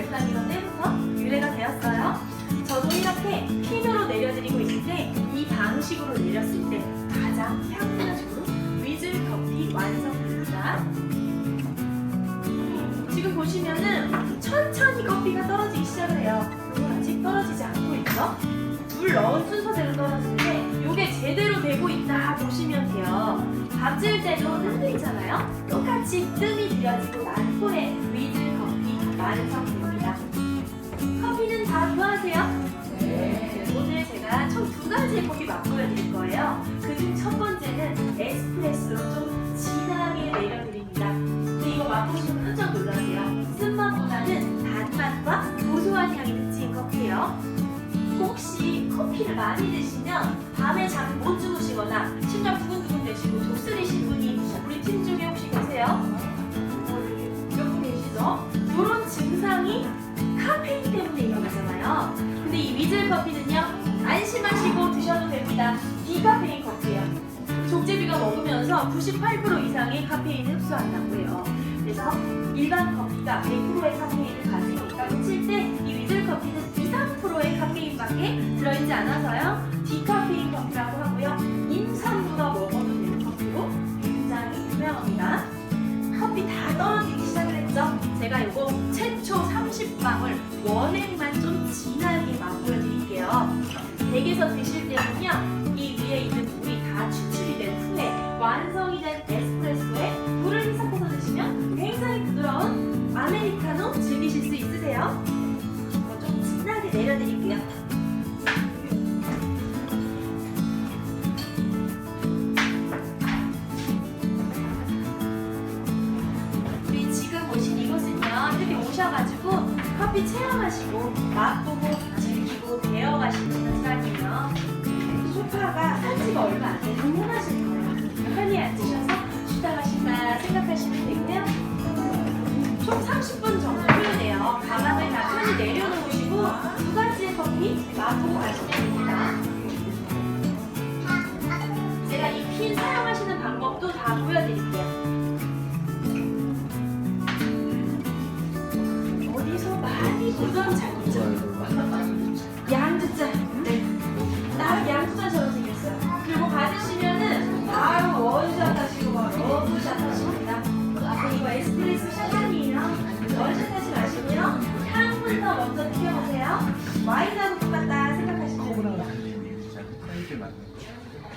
열순환기가 되어서 유래가 되었어요. 저도 이렇게 핀으로 내려드리고 있는데 이 방식으로 내렸을 때 가장 평균적으로 위즐 커피 완성됩니다. 지금 보시면은 천천히 커피가 떨어지기 시작해요. 그리고 아직 떨어지지 않고 있죠? 물 넣은 순서대로 떨어지는데 이게 제대로 되고 있다 보시면 돼요. 밥 지을 때도 흔들리잖아요. 똑같이 뜸이 들여지고 난 후에 위드 커피 완성. 총 두 가지의 커피 맛보여 드릴 거예요. 그중 첫 번째는 에스프레소로 좀 진하게 내려드립니다. 근데 이거 맛보시면 깜짝 놀라세요. 쓴맛보다는 단맛과 고소한 향이 특징인 커피예요. 혹시 커피를 많이 드시면 밤에 잠못 주무시거나 심장 두근두근 되시고 독쓰리신 분이 우리 팀 중에 혹시 계세요? 몇 분 계시죠? 이런 증상이 카페인 때문에 일어나잖아요. 근데 이 위즐 커피는요, 안심하시고 드셔도 됩니다. 디카페인 커피예요. 족제비가 먹으면서 98% 이상의 카페인을 흡수한다고 해요. 그래서 일반 커피가 100%의 카페인을 가지니까 훔칠 때이 위즐 커피는 2, 3%의 카페인밖에 들어있지 않아서요. 디카페인 커피라고 하고요. 댁에서 드실 때는요, 이 위에 있는 물이 다 추출이 된 후에 완성이 된 에스프레소에 물을 희석해서 드시면 굉장히 부드러운 아메리카노 즐기실 수 있으세요. 좀 진하게 내려드릴게요. 우리 지금 오신 이곳은요 이렇게 오셔가지고 커피 체험하시고 맛보고 즐기고 배워가시는 시간이에요. 소파가 산 지가 얼마 안 돼. 당연하실 거예요. 편히 앉으셔서 쉬다 가 신다 생각하시면 되고요. 총 30분 정도 소요돼요. 가방을 다 편히 내려놓으시고 두 가지의 커피 맛보고 가시면 됩니다. 제가 이 핀 사용하시는 방법도 다 보여드릴게요 많이 보던 자동차 양주자. 네. 딱 양주자처럼 생겼어요. 그리고 받으시면은 바로 원샷 하시고 바로 투샷 하십니